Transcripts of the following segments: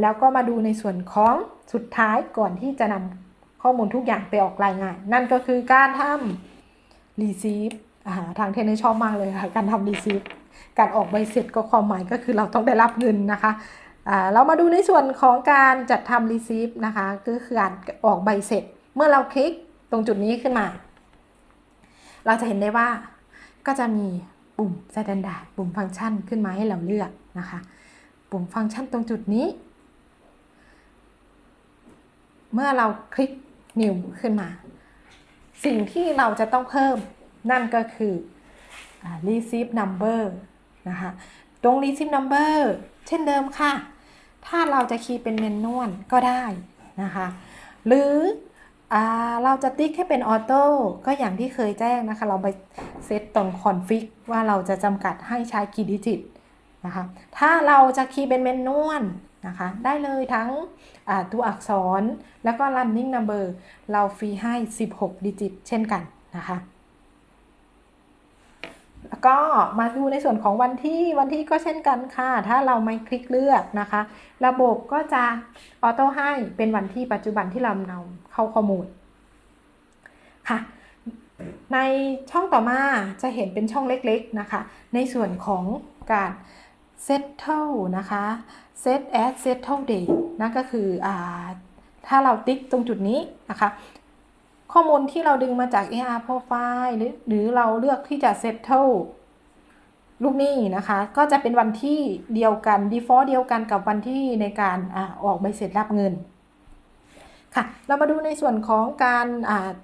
แล้วก็มาดูในส่วนของสุดท้ายก่อนที่จะนำข้อมูลทุกอย่างไปออกรายงาน นั่นก็คือการทำ receive าทางเทนเนอร์ชอบมากเลยค่ะ การทำ receive การออกใบเสร็จก็ความหมายก็คือเราต้องได้รับเงินนะคะเรามาดูในส่วนของการจัดทำ receive นะคะก็คือการออกใบเสร็จ เมื่อเราคลิกตรงจุดนี้ขึ้นมา เราจะเห็นได้ว่าก็จะมีปุ่ม standard ปุ่มฟังก์ชันขึ้นมาให้เราเลือกนะคะ ปุ่มฟังก์ชันตรงจุดนี้ เมื่อเราคลิก new ขึ้นมา สิ่งที่เราจะต้องเพิ่มนั่นก็คือ receive number นะคะตรง receive number เช่นเดิมค่ะ ถ้าเราจะคีย์เป็นเมนนวลก็ได้นะคะ หรืออเราจะติ๊กให้เป็นออโต้ก็อย่างที่เคยแจ้งนะคะ เราไปเซตตรงคอนฟิกว่าเราจะจำกัดให้ใช้กี่ดิจิตนะคะ ถ้าเราจะคีย์เป็นเมนนวล นะคะ ได้เลยทั้งตัวอักษรแล้วก็ running number เราฟรีให้ 16 ดิจิต เช่นกันนะคะ แล้วก็มาดูในส่วนของวันที่วันที่ก็เช่นกันค่ะ ถ้าเราไม่คลิกเลือกนะคะ ระบบก็จะออโต้ให้เป็นวันที่ปัจจุบันที่เรานำเข้าข้อมูลค่ะในช่องต่อมาจะเห็นเป็นช่องเล็กๆนะคะ ในส่วนของการ settle นะคะ set as settle date นั่นก็คืออถ้าเราติ๊กตรงจุดนี้นะคะ ข้อมูลที่เราดึงมาจาก AR profile หรือหรือเราเลือกที่จะ settle ลูกหนี้นะคะ ก็จะเป็นวันที่เดียวกัน default เดียวกันกับวันที่ในการอออกใบเสร็จรับเงินค่ะ เรามาดูในส่วนของการ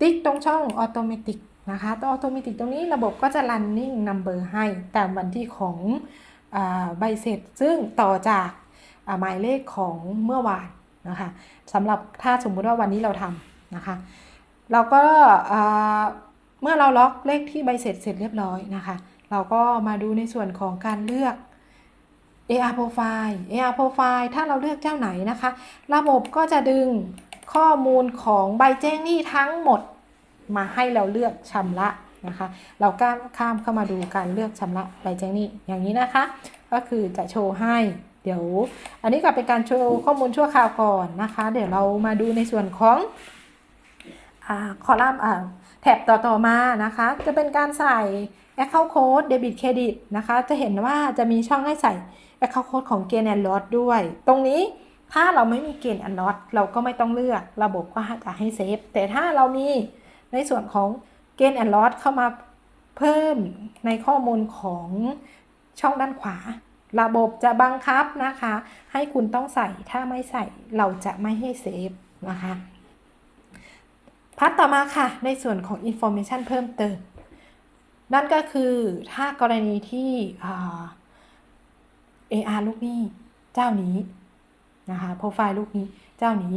ติ๊กตรงช่อง automatic นะคะตัว automatic ตรงนี้ระบบก็จะ running number ให้ตามวันที่ของ ใบเสร็จซึ่งต่อจากหมายเลขของเมื่อวานนะคะสำหรับถ้าสมมุติว่าวันนี้เราทำนะคะ เราก็เมื่อเราล็อกเลขที่ใบเสร็จเสร็จเรียบร้อยนะคะ เราก็มาดูในส่วนของการเลือก AR profile AR profile ถ้าเราเลือกเจ้าไหนนะคะ ระบบก็จะดึงข้อมูลของใบแจ้งหนี้ทั้งหมดมาให้เราเลือกชำระ นะคะ เราก้ามข้ามเข้ามาดูการเลือกชำระใบแจ้งหนี้อย่างนี้นะคะ ก็คือจะโชว์ให้เดี๋ยว อันนี้ก็เป็นการโชว์ข้อมูลชั่วคราวก่อนนะคะ เดี๋ยวเรามาดูในส่วนของอคอลัมน์แท็บต่อต่อมานะคะ จะเป็นการใส่ Account Code Debit Credit นะคะ จะเห็นว่าจะมีช่องให้ใส่ Account Code ของ Gain and Loss ด้วย ตรงนี้ถ้าเราไม่มี Gain and Loss เราก็ไม่ต้องเลือกระบบก็จะให้เซฟ แต่ถ้าเรามีในส่วนของ Gain and Loss เข้ามาเพิ่มในข้อมูลของช่องด้านขวา ระบบจะบังคับนะคะ ให้คุณต้องใส่ถ้าไม่ใส่เราจะไม่ให้เซฟนะคะพัดต่อมาค่ะ ในส่วนของ Information เพิ่มเติม นั่นก็คือถ้ากรณีที่อ่า AR ลูกหนี้เจ้านี้นะคะโปรไฟล์ลูกนี้เจ้านี้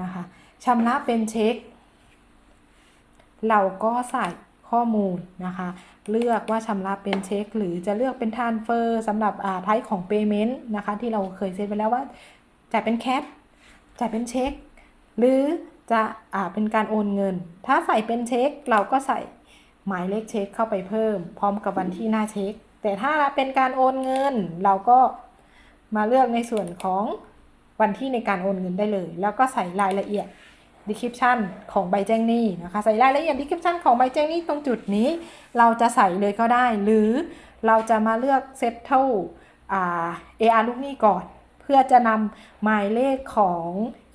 นะคะชำระเป็นเช็ค เราก็ใส่ข้อมูลนะคะ เลือกว่าชำระเป็นเช็ค หรือจะเลือกเป็นทานเฟอร์สำหรับอ่าไทป์ของ Payment นะคะ ที่เราเคยเซตไปแล้วว่าจ่ายเป็นแคปจ่ายเป็นเช็ค หรือจะอ่าเป็นการโอนเงิน ถ้าใส่เป็นเช็ค เราก็ใส่หมายเลขเช็คเข้าไปเพิ่ม พร้อมกับวันที่หน้าเช็ค แต่ถ้าเป็นการโอนเงิน เราก็มาเลือกในส่วนของวันที่ในการโอนเงินได้เลย แล้วก็ใส่รายละเอียด description ของใบแจ้งหนี้นะคะใส่รายละเอียด description ของใบแจ้งหนี้ตรงจุดนี้ เราจะใส่เลยก็ได้ หรือเราจะมาเลือก settle อ่า AR ลูกหนี้ก่อน เพื่อจะนำหมายเลขของ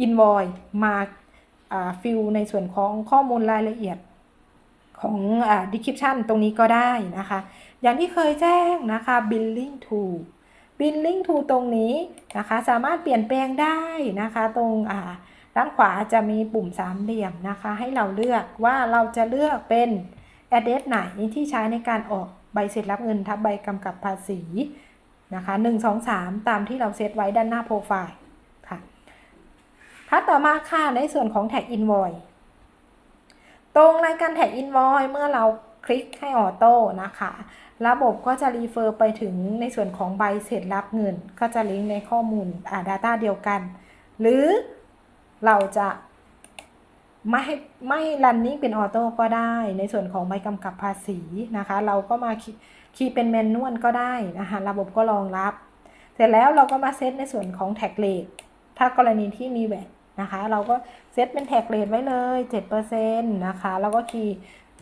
invoice มาฟิลในส่วนของข้อมูลรายละเอียดของอ่า description ตรงนี้ก็ได้นะคะ อย่างที่เคยแจ้งนะคะ billing to billing to ตรงนี้นะคะ สามารถเปลี่ยนแปลงได้นะคะ ตรงอ่า ด้านขวาจะมีปุ่มสามเหลี่ยมนะคะ ให้เราเลือกว่าเราจะเลือกเป็น address ไหนที่ใช้ในการออกใบเสร็จรับเงินทับใบกำกับภาษีนะคะ1 2 3 ตามที่เราเซตไว้ด้านหน้าโปรไฟล์ค่ะพัดต่อมาค่ะในส่วนของ tag invoice ตรงในการ tag invoice เมื่อเราคลิกให้ออโต้นะคะ ระบบก็จะรีเฟอร์ไปถึงในส่วนของใบเสร็จรับเงิน ก็จะลิงก์ในข้อมูลอ่า Data เดียวกัน หรือ เราจะไม่ให้ไม่ running เป็นออโต้ก็ได้ ในส่วนของใบกำกับภาษีนะคะ เราก็มาคีย์เป็นแมนนวลก็ได้นะคะระบบก็รองรับ เสร็จแล้วเราก็มาเซตในส่วนของ tag rate ถ้ากรณีที่มีแวดนะคะ เราก็เซตเป็นแท็กเรทไว้เลย7%นะคะแล้วก็คีย์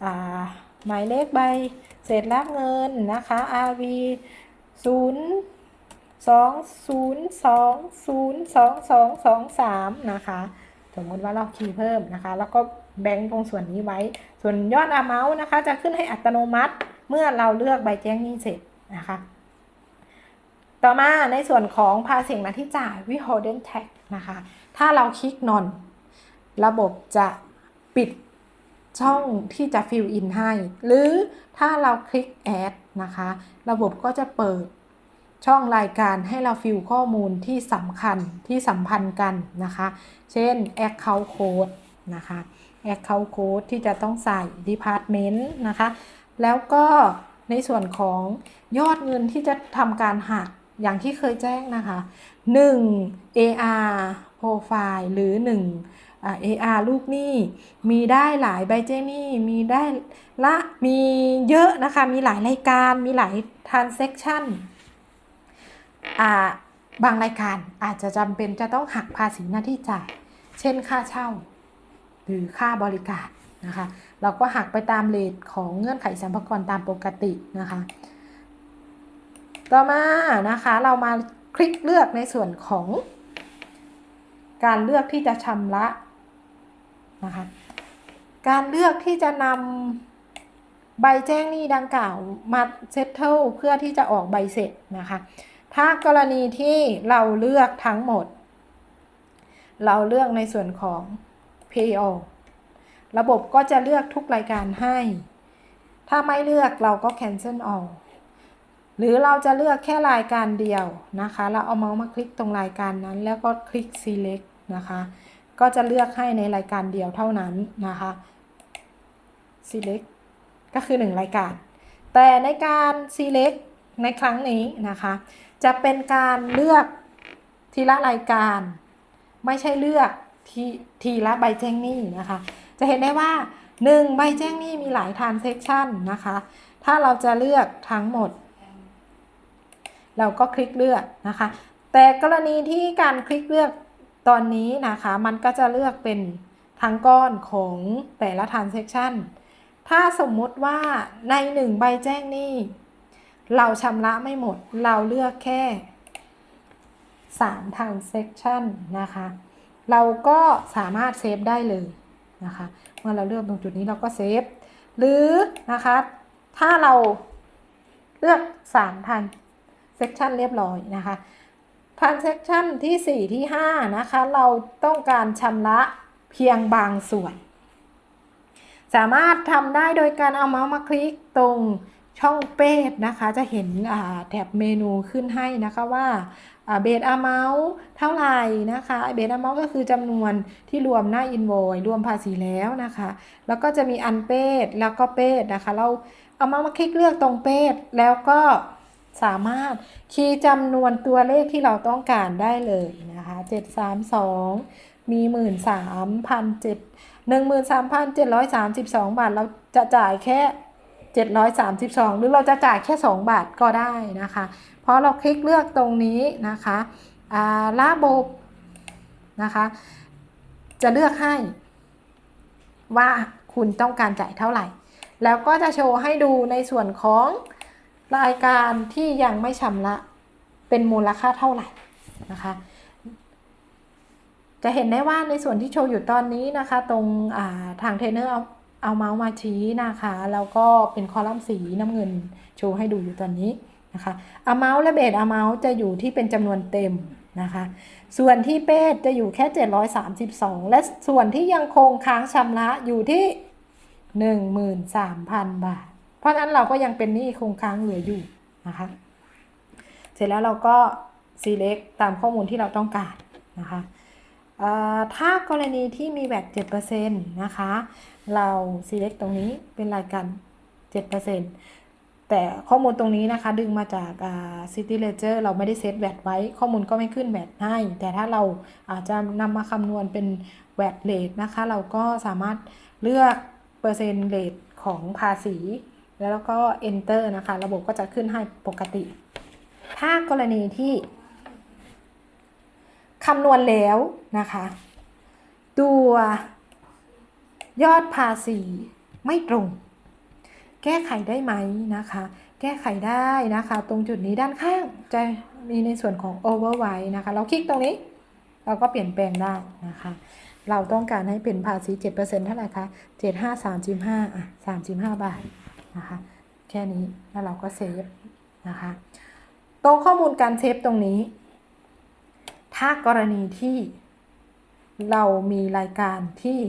อ่หมายเลขใบเศษรับเงินนะคะ RV 0 2 0 2 0 2 2 2 3นะคะ สมมติว่าเราคีย์เพิ่มนะคะ แล้วก็แบงค์ตรงส่วนนี้ไว้ ส่วนยอด amount นะคะ จะขึ้นให้อัตโนมัติ เมื่อเราเลือกใบแจ้งหนี้เสร็จนะคะ ต่อมาในส่วนของภาษีหน้าที่จ่าย withholding tax นะคะ ถ้าเราคลิกนอนระบบจะปิดช่องที่จะ fill in ให้ หรือถ้าเราคลิก add นะคะ ระบบก็จะเปิด ช่องรายการให้เราฟิลข้อมูลที่สำคัญที่สัมพันธ์กันนะคะ เช่น account code นะคะ account code ที่จะต้องใส่ department นะคะ แล้วก็ในส่วนของยอดเงินที่จะทำการหักอย่างที่เคยแจ้งนะคะ 1 AR profile หรือ1อ่า AR ลูกหนี้ มีได้หลายใบแจ้งหนี้มีได้ละ มีเยอะนะคะ มีหลายรายการ มีหลาย transaction บางรายการอาจจะจำเป็นจะต้องหักภาษีหน้าที่จ่าย เช่นค่าเช่า หรือค่าบริการนะคะ เราก็หักไปตามเลทของเงื่อนไขสัมภาระตามปกตินะคะ ต่อมานะคะเรามาคลิกเลือกในส่วนของการเลือกที่จะชำระนะคะ การเลือกที่จะนำใบแจ้งหนี้ดังกล่าวมาเซตเทิลเพื่อที่จะออกใบเสร็จนะคะ ถ้ากรณีที่เราเลือกทั้งหมด เราเลือกในส่วนของ PO ระบบก็จะเลือกทุกรายการให้ ถ้าไม่เลือกเราก็ cancel all หรือเราจะเลือกแค่รายการเดียวนะคะ เราเอาเมาส์มาคลิกตรงรายการนั้น แล้วก็คลิก select นะคะ ก็จะเลือกให้ในรายการเดียวเท่านั้นนะคะ select ก็คือ 1 รายการ แต่ในการ select ในครั้งนี้นะคะ จะเป็นการเลือกทีละรายการ ไม่ใช่เลือกทีทีละใบแจ้งหนี้นะคะ จะเห็นได้ว่า 1 ใบแจ้งหนี้มีหลาย transaction นะคะ ถ้าเราจะเลือกทั้งหมด เราก็คลิกเลือกนะคะ แต่กรณีที่การคลิกเลือกตอนนี้นะคะ มันก็จะเลือกเป็นทั้งก้อนของแต่ละ transaction ถ้าสมมุติว่าในหนึ่งใบแจ้งหนี้ เราชำระไม่หมด เราเลือกแค่ 3 transaction นะคะ เราก็สามารถเซฟได้เลยนะคะ เมื่อเราเลือกตรงจุดนี้เราก็เซฟ หรือนะคะ ถ้าเราเลือก3 transaction เรียบร้อยนะคะ transaction ที่ 4 ที่ 5 นะคะ เราต้องการชำระเพียงบางส่วน สามารถทำได้โดยการเอาเมาส์มาคลิกตรง ช่องเป้นะคะจะเห็นแถบเมนูขึ้นให้นะคะว่าเบสอะเมาส์เท่าไหร่นะคะเบสอะเมาส์ก็คือจำนวนที่รวมหน้าอินโวยรวมภาษีแล้วนะคะ แล้วก็จะมีอันเป้แล้วก็เป้นะคะ เราเอามามาคลิกเลือกตรงเป้แล้วก็สามารถคีย์จำนวนตัวเลขที่เราต้องการได้เลยนะคะ 732 มี 1 3 0 0 7 13,732 บาท เราจะจ่ายแค่ 732 หรือเราจะจ่ายแค่ 2 บาทก็ได้นะคะ เพราะเราคลิกเลือกตรงนี้นะคะระบบนะคะ จะเลือกให้ว่าคุณต้องการจ่ายเท่าไหร่ แล้วก็จะโชว์ให้ดูในส่วนของรายการที่ยังไม่ชำระเป็นมูลค่าเท่าไหร่นะคะ จะเห็นได้ว่าในส่วนที่โชว์อยู่ตอนนี้นะคะ ตรงาทางเทรนเนอร์ เอาเมาส์มาชี้นะคะ แล้วก็เป็นคอลัมน์สีน้ำเงินโชว์ให้ดูอยู่ตอนนี้นะคะ amount และ base amount จะอยู่ที่เป็นจำนวนเต็มนะคะ ส่วนที่เป้จะอยู่แค่ 732 และส่วนที่ยังคงค้างชำระอยู่ที่ 13,000 บาท เพราะฉะนั้นเราก็ยังเป็นหนี้คงค้างเหลืออยู่นะคะ เสร็จแล้วเราก็ select ตามข้อมูลที่เราต้องการนะคะ ถ้ากรณีที่มีแบต7%นะคะ เรา select ตรงนี้เป็นรายการ 7%แต่ข้อมูลตรงนี้นะคะ ดึงมาจาก City Ledger เราไม่ได้เซตแวดไว้ ข้อมูลก็ไม่ขึ้นแวดให้ แต่ถ้าเราอาจจะนำมาคำนวณเป็นแวดเลทนะคะ เราก็สามารถเลือกเปอร์เซ็นต์เลทของภาษี แล้วก็ enter นะคะ ระบบก็จะขึ้นให้ปกติ ถ้ากรณีที่ คำนวณแล้วนะคะ ตัวยอดภาษีไม่ตรง แก้ไขได้ไหมนะคะ แก้ไขได้นะคะ ตรงจุดนี้ด้านข้างจะมีในส่วนของ override นะคะ เราคลิกตรงนี้ เราก็เปลี่ยนแปลงได้นะคะ เราต้องการให้เป็นภาษี 7%เท่าไหร่คะ 75 35อะ35 บาทนะคะ แค่นี้แล้วเราก็เซฟนะคะ ตรงข้อมูลการเซฟตรงนี้ ถ้ากรณีที่เรามีรายการที่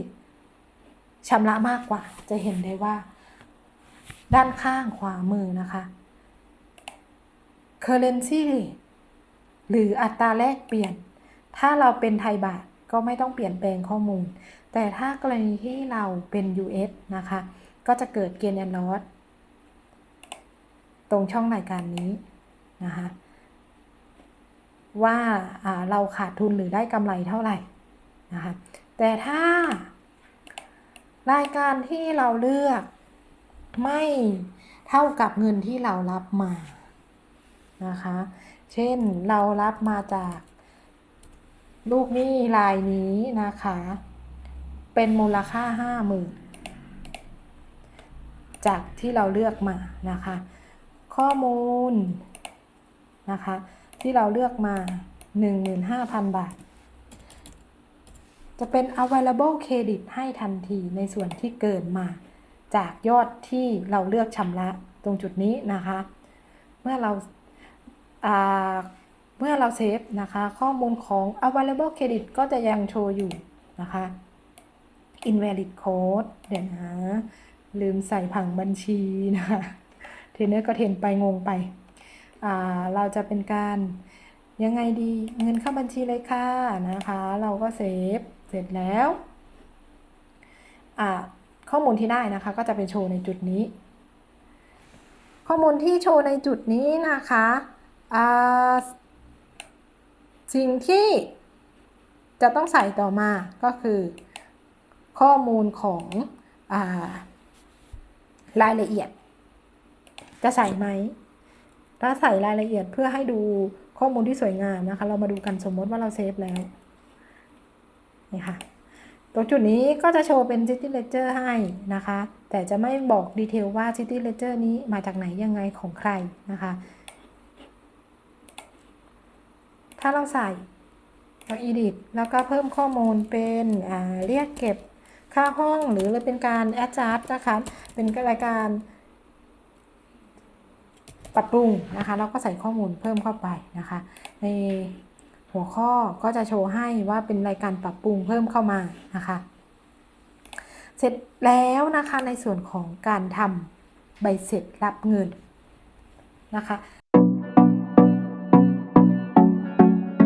ชำระมากกว่า จะเห็นได้ว่า ด้านข้างขวามือนะคะ currency หรืออัตราแลกเปลี่ยน ถ้าเราเป็นไทยบาทก็ไม่ต้องเปลี่ยนแปลงข้อมูล แต่ถ้ากรณีที่เราเป็น US นะคะ ก็จะเกิดเกณฑ์แอนลอสตรงช่องรายการนี้นะคะ ว่าเราขาดทุนหรือได้กำไรเท่าไหร่นะคะแต่ถ้ารายการที่เราเลือกไม่เท่ากับเงินที่เรารับมานะคะ เช่นเรารับมาจากลูกหนี้รายนี้นะคะ เป็นมูลค่าห้าหมื่นจากที่เราเลือกมานะคะ ข้อมูลนะคะ ที่เราเลือกมา 15,000 บาท จะเป็น available credit ให้ทันทีในส่วนที่เกินมา จากยอดที่เราเลือกชำระตรงจุดนี้นะคะ เมื่อเราาเมื่อเราเซฟนะคะ ข้อมูลของ available credit ก็จะยังโชว์อยู่นะคะ invalid code เดี๋ยวนะลืมใส่ผังบัญชีนะคะ เทรนเนอร์ก็เทรนไปงงไป เราจะเป็นการยังไงดีเงินเข้าบัญชีเลยค่ะนะคะ เราก็เซฟเสร็จแล้วข้อมูลที่ได้นะคะ ก็จะเป็นโชว์ในจุดนี้ ข้อมูลที่โชว์ในจุดนี้นะคะสิ่งที่จะต้องใส่ต่อมาก็คือ ข้อมูลของอารายละเอียด จะใส่ไหม ถ้าใส่รายละเอียดเพื่อให้ดูข้อมูลที่สวยงามนะคะ เรามาดูกันสมมติว่าเราเซฟแล้วนี่ค่ะตรงจุดนี้ก็จะโชว์เป็น City Ledger ให้นะคะ แต่จะไม่บอกดีเทลว่า City Ledger นี้มาจากไหนยังไงของใครนะคะ ถ้าเราใส่เรา edit แล้วก็เพิ่มข้อมูลเป็นอ่าเรียกเก็บค่าห้องหรือเป็นการ adjust นะคะ เป็นรายการ ปรับปรุงนะคะ เราก็ใส่ข้อมูลเพิ่มเข้าไปนะคะ ในหัวข้อก็จะโชว์ให้ว่าเป็นรายการปรับปรุงเพิ่มเข้ามานะคะ เสร็จแล้วนะคะในส่วนของการทำใบเสร็จรับเงินนะคะ